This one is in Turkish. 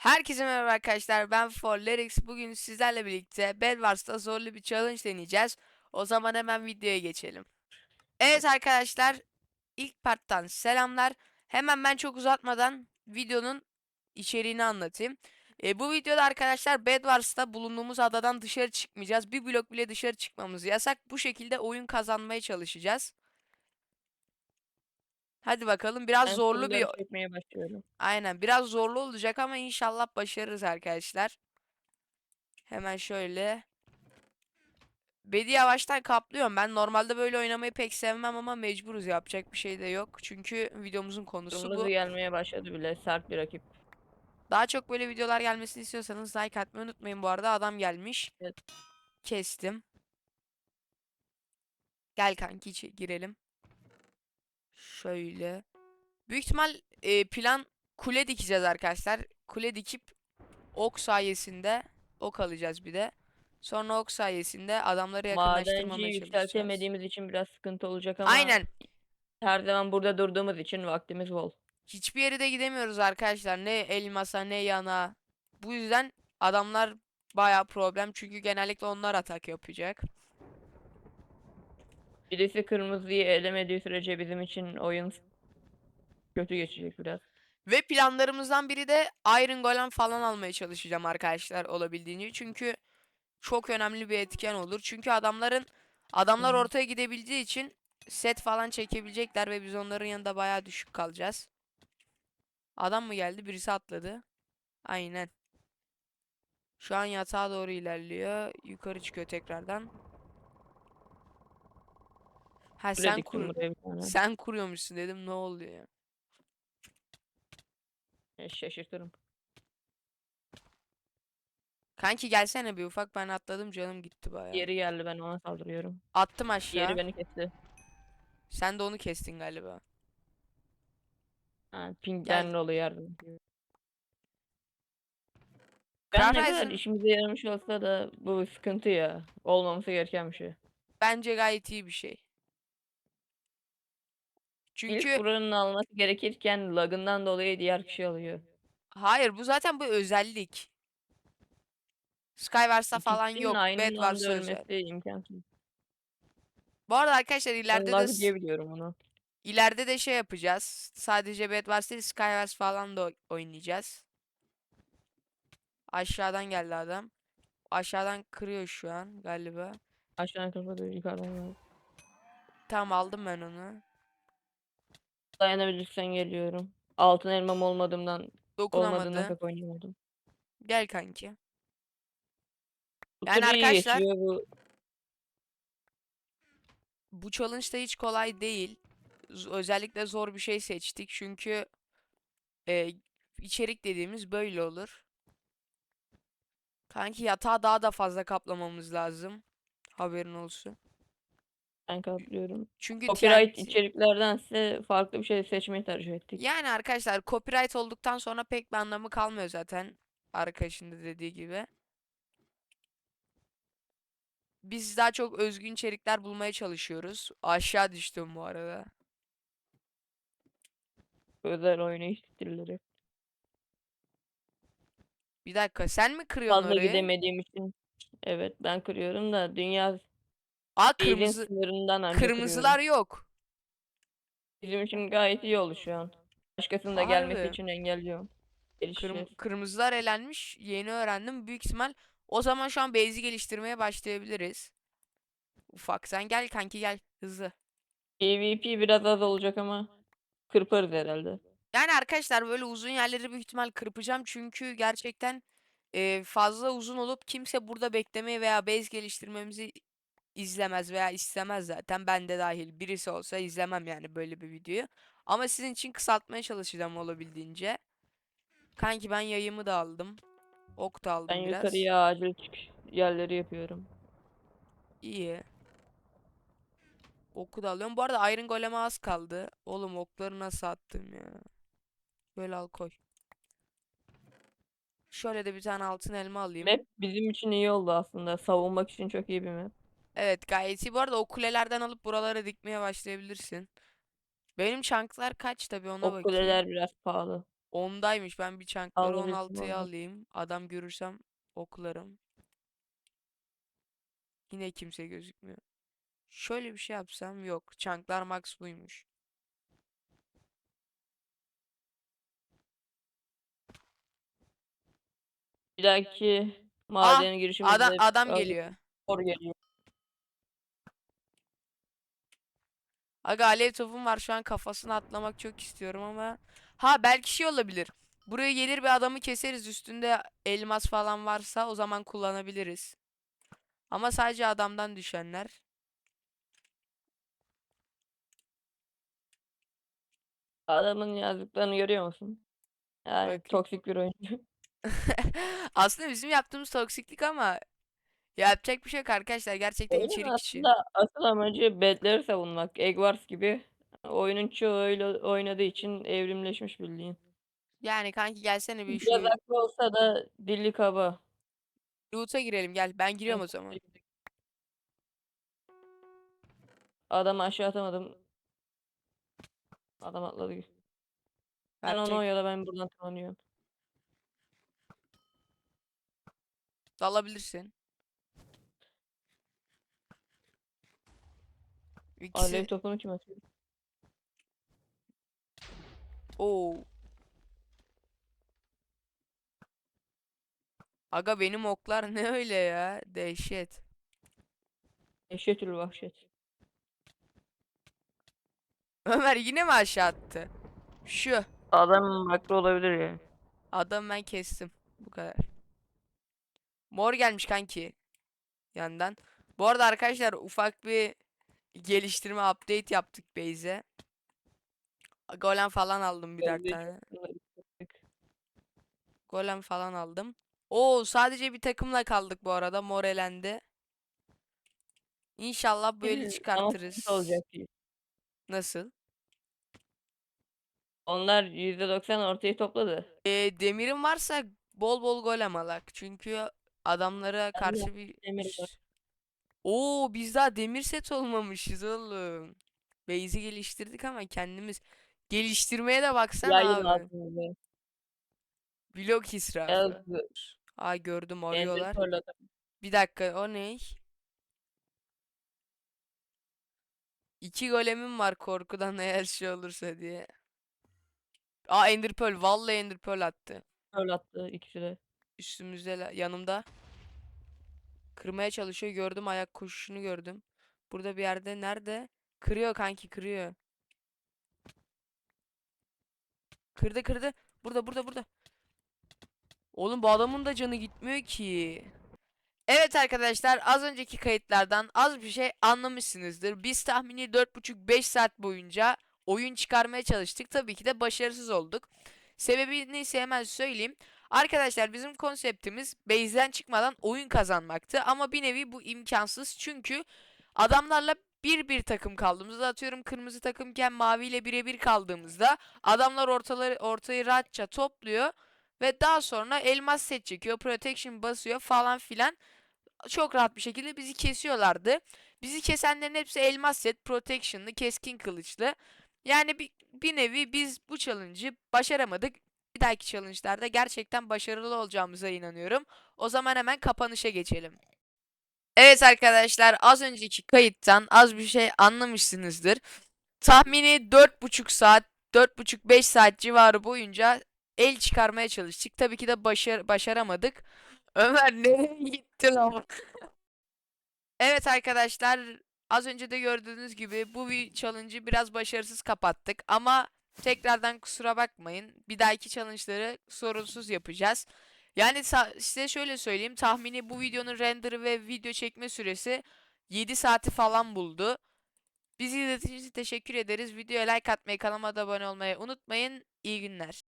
Herkese merhaba arkadaşlar ben Forlerix bugün sizlerle birlikte Bedwars'ta zorlu bir challenge deneyeceğiz. O zaman hemen videoya geçelim. Evet arkadaşlar ilk parttan selamlar. Hemen ben çok uzatmadan videonun içeriğini anlatayım. E, bu videoda arkadaşlar Bedwars'ta bulunduğumuz adadan dışarı çıkmayacağız. Bir blok bile dışarı çıkmamız yasak. Bu şekilde oyun kazanmaya çalışacağız. Hadi bakalım biraz Ben zorlu bir soruları çekmeye başlıyorum. Aynen biraz zorlu olacak ama inşallah başarırız arkadaşlar. Hemen şöyle. Bedi yavaştan kaplıyorum. Ben normalde böyle oynamayı pek sevmem ama mecburuz yapacak bir şey de yok. Çünkü videomuzun konusu Kırmızı bu. gelmeye başladı bile. Sert bir rakip. Daha çok böyle videolar gelmesini istiyorsanız like atmayı unutmayın. Bu arada adam gelmiş. Evet. Kestim. Gel kanki içe girelim. Şöyle. Büyük ihtimal e, plan kule dikeceğiz arkadaşlar. Kule dikip ok sayesinde ok alacağız bir de. Sonra ok sayesinde adamları yakınlaştırmamaya Madenciyi çalışacağız. yükseltemediğimiz için biraz sıkıntı olacak ama Aynen. her zaman burada durduğumuz için vaktimiz bol. Hiçbir yere de gidemiyoruz arkadaşlar. Ne elmasa ne yana. Bu yüzden adamlar bayağı problem. Çünkü genellikle onlar atak yapacak. Birisi kırmızıyı elemediği sürece bizim için oyun kötü geçecek biraz. Ve planlarımızdan biri de Iron Golem falan almaya çalışacağım arkadaşlar olabildiğince. Çünkü çok önemli bir etken olur. Çünkü adamların adamlar ortaya gidebildiği için set falan çekebilecekler ve biz onların yanında bayağı düşük kalacağız. Adam mı geldi? Birisi atladı. Aynen. Şu an yatağa doğru ilerliyor. Yukarı çıkıyor tekrardan. Ha sen kur buraya bir tane. sen kuruyormuşsun dedim ne oluyor ya? E, Şaşırtırım. Kanki gelsene bir ufak ben atladım canım gitti bayağı. Yeri geldi ben ona saldırıyorum. Attım aşağı. Yeri beni kesti. Sen de onu kestin galiba. Ha, pingden Gel. dolayı yardım. Ben ne kadar Craft işimize yaramış olsa da bu sıkıntı ya. Olmaması gereken bir şey. bence gayet iyi bir şey. Çünkü İlk buranın alması gerekirken lagından dolayı diğer kişi alıyor. hayır bu zaten bu özellik. Skywars'ta falan İkisinin yok. aynı anda Bedwars'a özel. ölmesi imkansız. Bu arada arkadaşlar Ben ileride de lag s- diye biliyorum onu. ileride de şey yapacağız. Sadece Bedwars değil Skywars falan da oy- oynayacağız. Aşağıdan geldi adam. Aşağıdan kırıyor şu an galiba. Aşağıdan kapatıyor yukarıdan gel. Tamam aldım ben onu. Dayanabilirsen geliyorum. Altın elmam olmadığımdan olmadığından Dokunamadı. pek oynayamadım. Gel kanki. Bu Yani tur iyi arkadaşlar- geçiyor bu. Bu challenge da hiç kolay değil. Z- özellikle zor bir şey seçtik çünkü e, içerik dediğimiz böyle olur. Kanki yatağı daha da fazla kaplamamız lazım. Haberin olsun. Ben kaplıyorum. Çünkü Copyright TNT içeriklerdense farklı bir şey seçmeyi tercih ettik. Yani arkadaşlar copyright olduktan sonra pek bir anlamı kalmıyor zaten. Arkadaşın da dediği gibi. Biz daha çok özgün içerikler bulmaya çalışıyoruz. Aşağı düştüm bu arada. Özel oynayış stilleri. Bir dakika sen mi kırıyorsun Fazla orayı? gidemediğim için. Evet ben kırıyorum da dünya Aa değilin kırmızı sınırından anca kırıyorum. kırmızılar yok. Bizim için gayet iyi oldu şu an. Başkasının da gelmesi Harbi. için engelliyorum. Kırm- kırmızılar elenmiş. Yeni öğrendim. Büyük ihtimal o zaman şu an base'i geliştirmeye başlayabiliriz. Ufak sen gel kanki gel hızlı. PvP biraz az olacak ama kırparız herhalde. Yani arkadaşlar böyle uzun yerleri büyük ihtimal kırpacağım çünkü gerçekten e, fazla uzun olup kimse burada beklemeyi veya base geliştirmemizi izlemez veya istemez zaten ben de dahil birisi olsa izlemem yani böyle bir videoyu. Ama sizin için kısaltmaya çalışacağım olabildiğince. Kanki ben yayımı da aldım. Ok da aldım Ben biraz. yukarıya acil çıkış yerleri yapıyorum. İyi. Oku da alıyorum. Bu arada Iron Golem'e az kaldı. Oğlum okları nasıl attım ya. Böyle al koy. Şöyle de bir tane altın elma alayım. Map bizim için iyi oldu aslında. Savunmak için çok iyi bir map. Evet gayet iyi. Bu arada o kulelerden alıp buralara dikmeye başlayabilirsin. Benim çanklar kaç tabii ona O bakayım. kuleler biraz pahalı. 10'daymış. Ben bir çankları Alabilirsin 16'ya vallahi. alayım. Adam görürsem oklarım. Yine kimse gözükmüyor. Şöyle bir şey yapsam yok. Çanklar max buymuş. Bir dahaki maden girişimizde Adam adam geliyor. spor geliyor. Aga alev topum var şu an kafasına atlamak çok istiyorum ama. Ha belki şey olabilir. Buraya gelir bir adamı keseriz üstünde elmas falan varsa o zaman kullanabiliriz. Ama sadece adamdan düşenler. Adamın yazdıklarını görüyor musun? Yani Bakayım. toksik bir oyuncu. Aslında bizim yaptığımız toksiklik ama yapacak bir şey yok arkadaşlar. Gerçekten Oyunun içerik için. aslında asıl amacı bedleri savunmak. Egg Wars gibi. Oyunun çoğu öyle oynadığı için evrimleşmiş bildiğin. Yani kanki gelsene bir Biraz şu haklı olsa da dilli kaba. loot'a girelim gel. Ben giriyorum o zaman. Adamı aşağı atamadım. Adam atladı. Sen onu Yapacak- oyala ben buradan tırmanıyorum. Dalabilirsin. İkisi... Alev topunu kim atıyor? Oo. Aga benim oklar ne öyle ya? Dehşet. Eşyetül vahşet. Ömer yine mi aşağı attı? Şu. Adam haklı olabilir ya. Adam ben kestim. Bu kadar. Mor gelmiş kanki. Yandan. Bu arada arkadaşlar ufak bir geliştirme update yaptık base'e. Golem falan aldım birer Geldi. tane. Golem falan aldım. Oo sadece bir takımla kaldık bu arada. Mor elendi. İnşallah böyle çıkartırız. olacak. Nasıl? Onlar %90 ortaya topladı. Ee, demirin varsa bol bol golem alak. Çünkü adamlara karşı bir demir var. Oo biz daha demir set olmamışız oğlum. Base'i geliştirdik ama kendimiz geliştirmeye de baksana Yayın abi. altında. Blok israfı. Yazdı. Aa gördüm arıyorlar. Bir dakika o ne? İki golemim var korkudan eğer şey olursa diye. Aa Ender Pearl. Vallahi Ender Pearl attı. Pearl attı ikisi de. Üstümüzde la- yanımda. Kırmaya çalışıyor. Gördüm ayak koşuşunu gördüm. Burada bir yerde nerede? Kırıyor kanki kırıyor. Kırdı kırdı. Burada burada burada. Oğlum bu adamın da canı gitmiyor ki. Evet arkadaşlar az önceki kayıtlardan az bir şey anlamışsınızdır. Biz tahmini 4,5-5 saat boyunca oyun çıkarmaya çalıştık. Tabii ki de başarısız olduk. Sebebini ise hemen söyleyeyim. Arkadaşlar bizim konseptimiz base'den çıkmadan oyun kazanmaktı. Ama bir nevi bu imkansız. Çünkü adamlarla bir bir takım kaldığımızda atıyorum kırmızı takımken maviyle birebir kaldığımızda adamlar ortaları ortayı rahatça topluyor ve daha sonra elmas set çekiyor, protection basıyor falan filan. Çok rahat bir şekilde bizi kesiyorlardı. Bizi kesenlerin hepsi elmas set, protection'lı, keskin kılıçlı. Yani bir, bir nevi biz bu challenge'ı başaramadık. Bir dahaki challenge'larda gerçekten başarılı olacağımıza inanıyorum. O zaman hemen kapanışa geçelim. Evet arkadaşlar az önceki kayıttan az bir şey anlamışsınızdır. Tahmini 4,5 saat, 4,5-5 saat civarı boyunca el çıkarmaya çalıştık. Tabii ki de başar başaramadık. Ömer nereye gitti lan? Evet arkadaşlar az önce de gördüğünüz gibi bu bir challenge'ı biraz başarısız kapattık ama tekrardan kusura bakmayın. Bir dahaki challenge'ları sorunsuz yapacağız. Yani size şöyle söyleyeyim tahmini bu videonun renderı ve video çekme süresi 7 saati falan buldu. Bizi izlediğiniz için teşekkür ederiz. Videoya like atmayı, kanalıma da abone olmayı unutmayın. İyi günler.